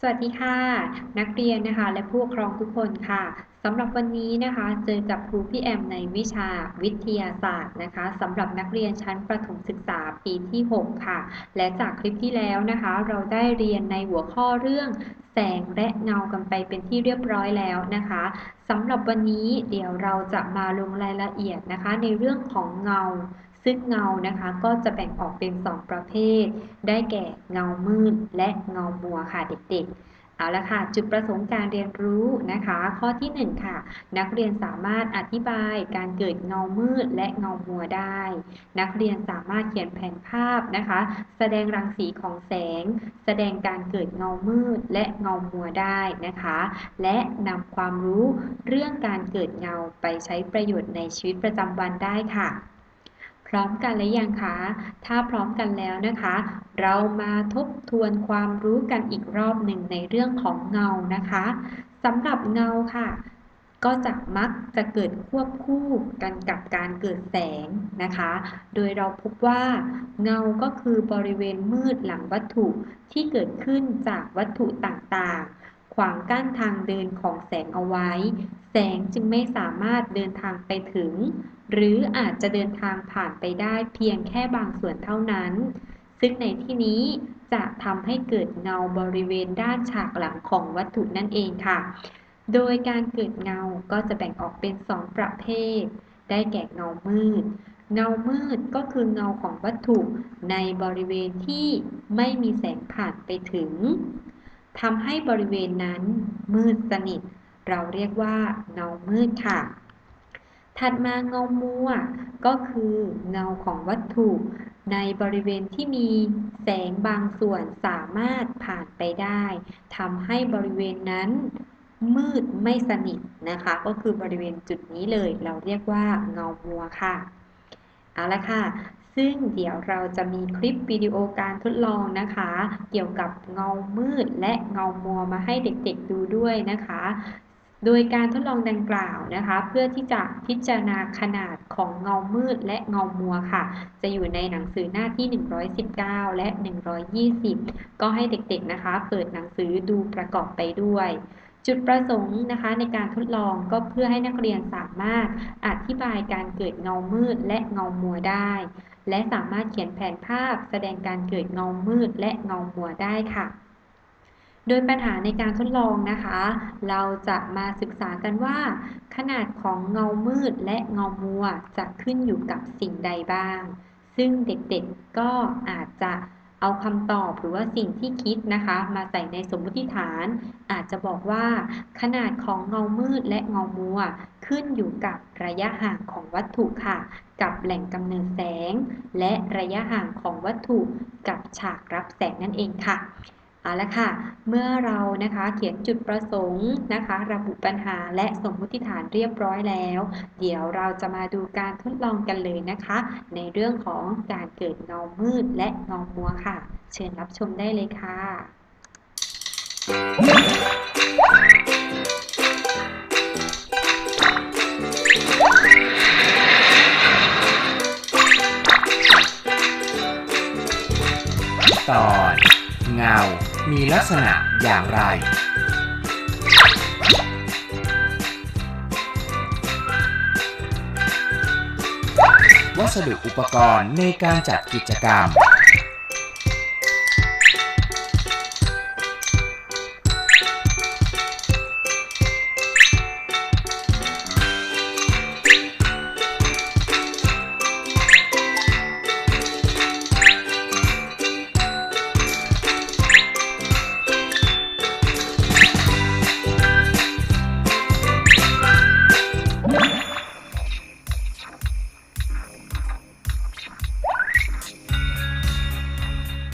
สวัสดีค่ะ นักเรียนนะคะและผู้ปกครองทุกคนค่ะสำหรับวันนี้นะคะเจอกับครูพี่แอมในวิชาวิทยาศาสตร์นะคะสำหรับนักเรียนชั้นประถมศึกษาปีที่ 6 ค่ะ และจากคลิปที่แล้วนะคะ เราได้เรียนในหัวข้อเรื่องแสงและเงากันไปเป็นที่เรียบร้อยแล้วนะคะสำหรับวันนี้เดี๋ยวเราจะมาลงรายละเอียดนะคะ ในเรื่องของเงา ซึ่งเงานะคะก็จะแบ่งออกเป็น 2 ประเภท ได้แก่เงามืดและเงามัวค่ะเด็กๆเอาละค่ะ จุดประสงค์การเรียนรู้นะคะ ข้อที่ 1 ค่ะ นักเรียนสามารถอธิบายการเกิดเงามืดและเงามัวได้ นักเรียนสามารถเขียนแผนภาพนะคะ แสดงรังสีของแสง แสดงการเกิดเงามืดและเงามัวได้นะคะ และนำความรู้เรื่องการเกิดเงาไปใช้ประโยชน์ในชีวิตประจำวันได้ค่ะ พร้อมกันหรือยังคะ ถ้าพร้อมกันแล้วนะคะ เรามาทบทวนความรู้กันอีกรอบหนึ่งในเรื่องของเงานะคะสำหรับเงาค่ะ ก็จะมักจะเกิดควบคู่กันกับการเกิดแสงนะคะ โดยเราพบว่าเงาก็คือบริเวณมืดหลังวัตถุที่เกิดขึ้นจากวัตถุต่างๆ ขวางกั้นทางเดินของแสงเอาไว้ แสงจึงไม่สามารถเดินทางไปถึง หรืออาจจะเดินทางผ่านไปได้เพียงแค่บางส่วนเท่านั้น ซึ่งในที่นี้จะทำให้เกิดเงาบริเวณด้านฉากหลังของวัตถุนั่นเองค่ะ โดยการเกิดเงาก็จะแบ่งออกเป็น2ประเภท ได้แก่เงามืด เงามืดก็คือเงาของวัตถุในบริเวณที่ไม่มีแสงผ่านไปถึงทำให้บริเวณนั้นมืดสนิท เราเรียกว่าเงามืดค่ะ ถัดมาเงามัว ก็คือเงาของวัตถุ ในบริเวณที่มีแสงบางส่วนสามารถผ่านไปได้ทำให้บริเวณนั้นมืดไม่สนิทนะคะ ก็คือบริเวณจุดนี้เลย เราเรียกว่าเงามัวค่ะ เอาละค่ะ ซึ่งเดี๋ยวเราจะมีคลิปวิดีโอการทดลองนะคะ เกี่ยวกับเงามืดและเงามัวมาให้เด็กๆดูด้วยนะคะ โดยการทดลองดังกล่าวนะคะ เพื่อที่จะพิจารณาขนาดของเงามืดและเงามัวค่ะ จะอยู่ในหนังสือหน้าที่ 119 และ 120 ก็ให้เด็กๆนะคะ เปิดหนังสือดูประกอบไปด้วย จุดประสงค์นะคะในการทดลองก็เพื่อให้นักเรียนสามารถอธิบายการเกิดเงามืดและเงามัวได้ และสามารถเขียนแผนภาพแสดงการเกิดเงามืดและเงามัวได้ค่ะ โดยปัญหาในการทดลองนะคะ เราจะมาศึกษากันว่า ขนาดของเงามืดและเงามัวจะขึ้นอยู่กับสิ่งใดบ้าง ซึ่งเด็กๆก็อาจจะเอาคำตอบหรือว่าสิ่งที่คิดนะคะ มาใส่ในสมมติฐาน อาจจะบอกว่า ขนาดของเงามืดและเงามัว ขึ้นอยู่กับระยะห่างของวัตถุค่ะ กับแหล่งกำเนิดแสง และระยะห่างของวัตถุกับฉากรับแสงนั่นเองค่ะ เอาละค่ะ เมื่อเรานะคะเขียนจุดประสงค์นะคะ ระบุปัญหาและสมมุติฐานเรียบร้อยแล้ว เดี๋ยวเราจะมาดูการทดลองกันเลยนะคะ ในเรื่องของการเกิดเงามืดและเงามัวค่ะ เชิญรับชมได้เลยค่ะ ตอนเงา มีลักษณะอย่างไร วัสดุอุปกรณ์ในการจัดกิจกรรม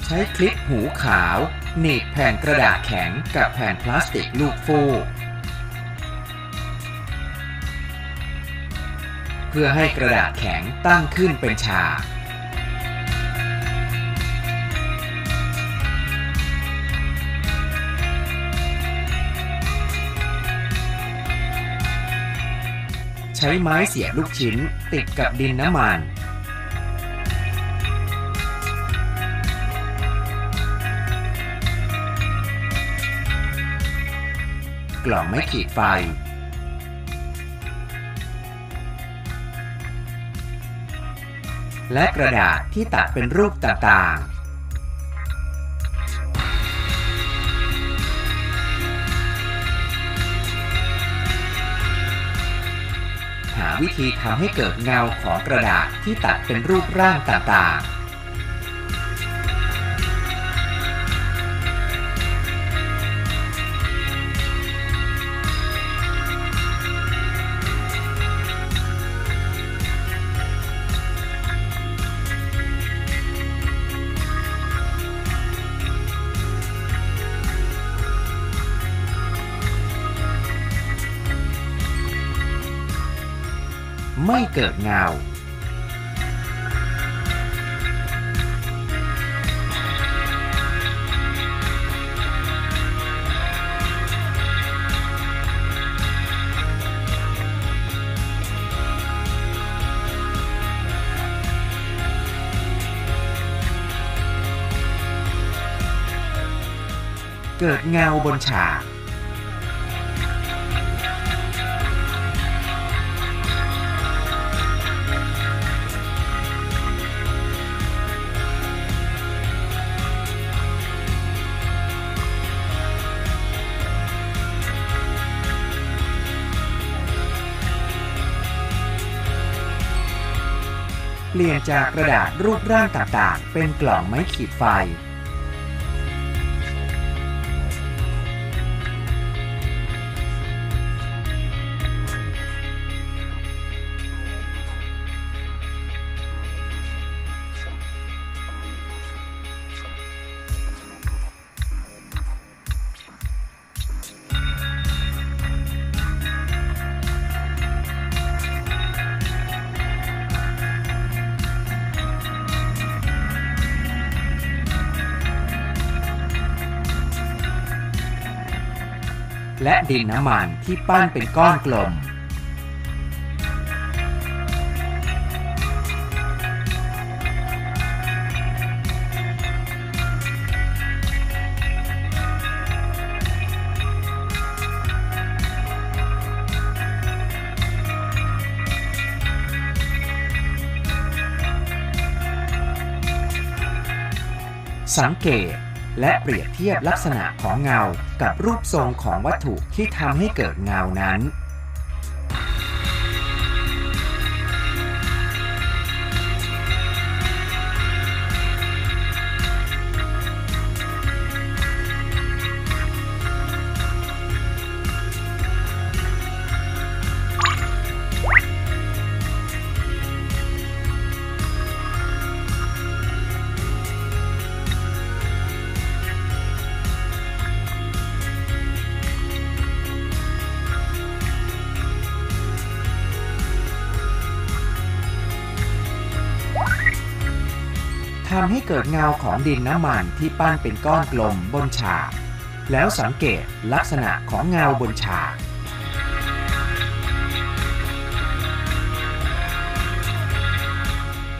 ใช้คลิปหูขาวหนีบแผ่นกระดาษแข็งกับแผ่นพลาสติกลูกฟูกเพื่อให้กระดาษแข็งตั้งขึ้นเป็นฉากใช้ไม้เสียบลูกชิ้นติดกับดินน้ำมัน กล่องไม้ขีดไฟ และกระดาษที่ตัดเป็นรูปต่างๆหาวิธีทำให้เกิดเงาของกระดาษที่ตัดเป็นรูปร่างต่างๆ ไม่เกิดเงา เกิดเงาบนฉาก เปลี่ยนจากกระดาษรูปร่างต่างๆ เป็นกล่องไม้ขีดไฟ และดินน้ำมันที่ปั้นเป็นก้อนกลม สังเกต และเปรียบเทียบลักษณะของเงากับรูปทรงของวัตถุที่ทำให้เกิดเงานั้นำให้เกิดเงาของดินน้ำมันที่ปั้นเป็นก้อนกลมบนฉากแล้วสังเกตลักษณะของเงาบนฉาก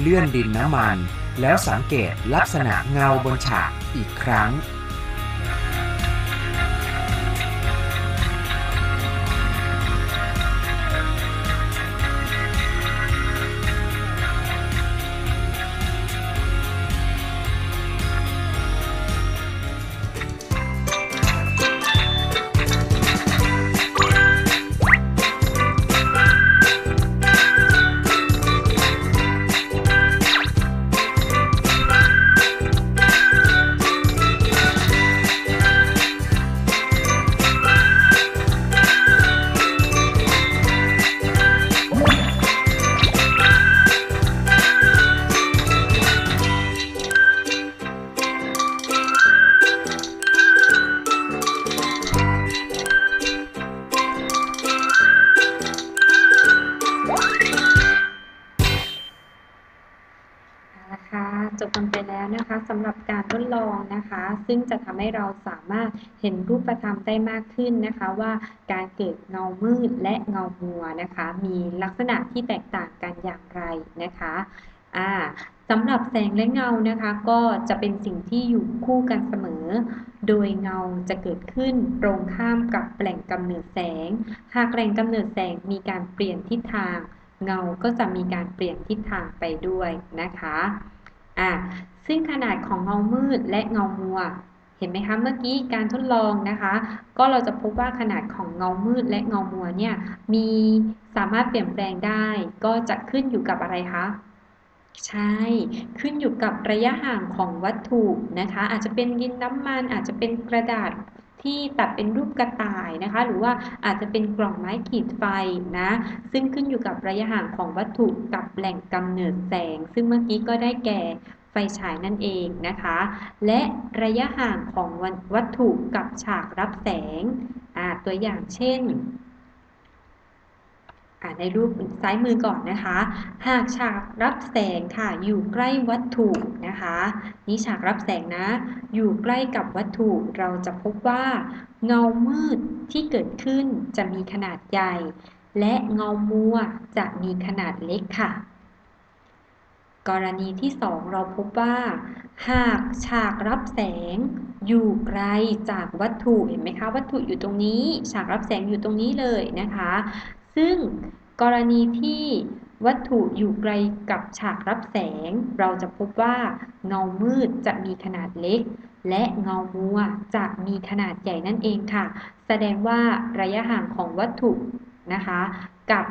เลื่อนดินน้ำมัน แล้วสังเกตลักษณะเงาบนฉากอีกครั้ง ให้เราสามารถเห็นรูปธรรมได้มากขึ้นนะคะ ว่าการเกิดเงามืดและเงามัวนะคะ มีลักษณะที่แตกต่างกันอย่างไรนะคะอ่าสำหรับแสงและเงานะคะ ก็จะเป็นสิ่งที่อยู่คู่กันเสมอ โดยเงาจะเกิดขึ้นตรงข้ามกับแหล่งกำเนิดแสง หากแหล่งกำเนิดแสงมีการเปลี่ยนทิศทาง เงาก็จะมีการเปลี่ยนทิศทางไปด้วยนะคะอะซึ่งขนาดของเงามืดและเงามัว ห็นไหมคะเมื่อกี้การทดลองนะคะ ก็เราจะพบว่าขนาดของเงามืดและเงามัวเนี่ยมีสามารถเปลี่ยนแปลงได้ ก็จะขึ้นอยู่กับอะไรคะใช่ ขึ้นอยู่กับระยะห่างของวัตถุนะคะ อาจจะเป็นดินน้ำมันอาจจะเป็นกระดาษที่ตัดเป็นรูปกระต่ายนะคะ หรือว่าอาจจะเป็นกล่องไม้ขีดไฟนะ ซึ่งขึ้นอยู่กับระยะห่างของวัตถุกับแหล่งกำเนิดแสง ซึ่งเมื่อกี้ก็ได้แก่ ไฟฉายนั่นเองนะคะ และระยะห่างของวัตถุกับฉากรับแสง ตัวอย่างเช่นในรูปซ้ายมือก่อนนะคะ หากฉากรับแสงค่ะอยู่ใกล้วัตถุนะคะ นี่ฉากรับแสงนะ อยู่ใกล้กับวัตถุเราจะพบว่าเงามืดที่เกิดขึ้นจะมีขนาดใหญ่ และเงามัวจะมีขนาดเล็กค่ะ กรณีที่ 2 เราพบว่า หากฉากรับแสงอยู่ไกลจากวัตถุเห็นไหมคะ วัตถุอยู่ตรงนี้ ฉากรับแสงอยู่ตรงนี้เลยนะคะ ซึ่งกรณีที่วัตถุอยู่ไกลกับฉากรับแสง เราจะพบว่าเงามืดจะมีขนาดเล็ก และเงามัวจะมีขนาดใหญ่นั่นเองค่ะ แสดงว่าระยะห่างของวัตถุนะคะ กับ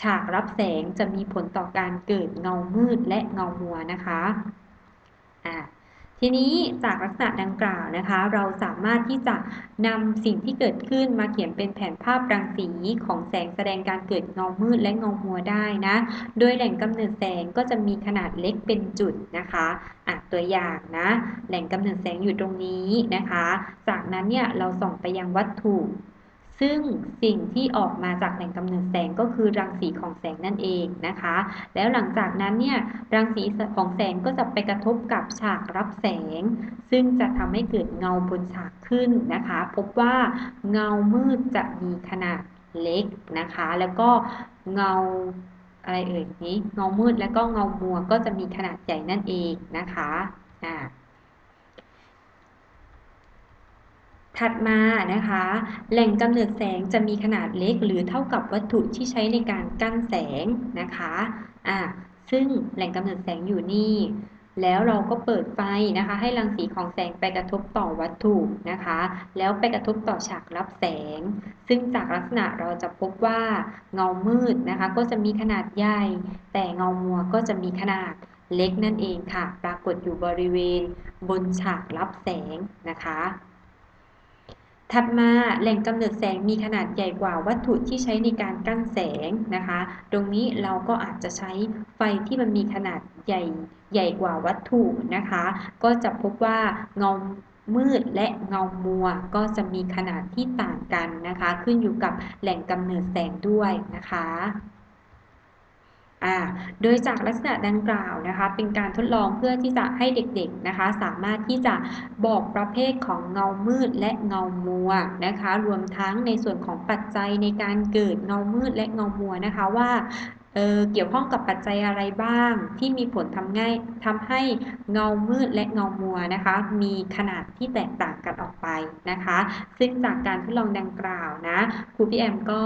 ฉากรับแสงจะมีผลต่อการเกิดเงามืดและเงามัวนะคะอ่าทีนี้จากลักษณะดังกล่าวนะคะ เราสามารถที่จะนำสิ่งที่เกิดขึ้นมาเขียนเป็นแผนภาพรังสีของแสงแสดงการเกิดเงามืดและเงามัวได้นะ โดยแหล่งกำเนิดแสงก็จะมีขนาดเล็กเป็นจุดนะคะอะตัวอย่างนะ แหล่งกำเนิดแสงอยู่ตรงนี้นะคะ จากนั้นเนี่ยเราส่องไปยังวัตถุ ซึ่งสิ่งที่ออกมาจากแหล่งกำเนิดแสงก็คือรังสีของแสงนั่นเองนะคะ แล้วหลังจากนั้นเนี่ยรังสีของแสงก็จะไปกระทบกับฉากรับแสง ซึ่งจะทำให้เกิดเงาบนฉากขึ้นนะคะ พบว่าเงามืดจะมีขนาดเล็กนะคะ แล้วก็เงาอะไรเอ่ยนี้เงามืดแล้วก็เงามัวก็จะมีขนาดใหญ่นั่นเองนะคะอ่า ถัดมานะคะ แหล่งกำเนิดแสงจะมีขนาดเล็กหรือเท่ากับวัตถุที่ใช้ในการกั้นแสงนะคะอ่าซึ่งแหล่งกำเนิดแสงอยู่นี่ แล้วเราก็เปิดไฟนะคะ ให้รังสีของแสงไปกระทบต่อวัตถุนะคะ แล้วไปกระทบต่อฉากรับแสง ซึ่งจากลักษณะเราจะพบว่าเงามืดนะคะ ก็จะมีขนาดใหญ่ แต่เงามัวก็จะมีขนาดเล็กนั่นเองค่ะ ปรากฏอยู่บริเวณบนฉากรับแสงนะคะ ถัดมาแหล่งกำเนิดแสงมีขนาดใหญ่กว่าวัตถุที่ใช้ในการกั้นแสงนะคะ ตรงนี้เราก็อาจจะใช้ไฟที่มันมีขนาดใหญ่ใหญ่กว่าวัตถุนะคะ ก็จะพบว่าเงามืดและเงามัวก็จะมีขนาดที่ต่างกันนะคะ ขึ้นอยู่กับแหล่งกำเนิดแสงด้วยนะคะ อ่าโดยจากลักษณะดังกล่าวนะคะ เป็นการทดลองเพื่อที่จะให้เด็กๆนะคะ สามารถที่จะบอกประเภทของเงามืดและเงามัวนะคะ รวมทั้งในส่วนของปัจจัยในการเกิดเงามืดและเงามัวนะคะว่า เเกี่ยวข้องกับปัจจัยอะไรบ้าง ที่มีผลทำง่ายทำให้เงามืดและเงามัวนะคะ มีขนาดที่แตกต่างกันออกไปนะคะ ซึ่งจากการทดลองดังกล่าวนะครูพี่แอมก็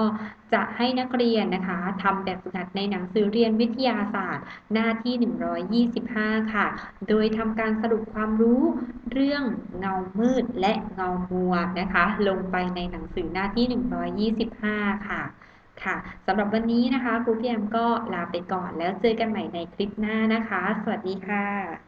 จะให้นักเรียนนะคะทำแบบฝึกหัดในหนังสือเรียนวิทยาศาสตร์ หน้าที่ 125 ค่ะ โดยทำการสรุปความรู้เรื่องเงามืดและเงามัวนะคะ ลงไปในหนังสือหน้าที่ 125 ค่ะ ค่ะสำหรับวันนี้นะคะครูพี่แอมก็ลาไปก่อนแล้วเจอกันใหม่ในคลิปหน้านะคะ สวัสดีค่ะ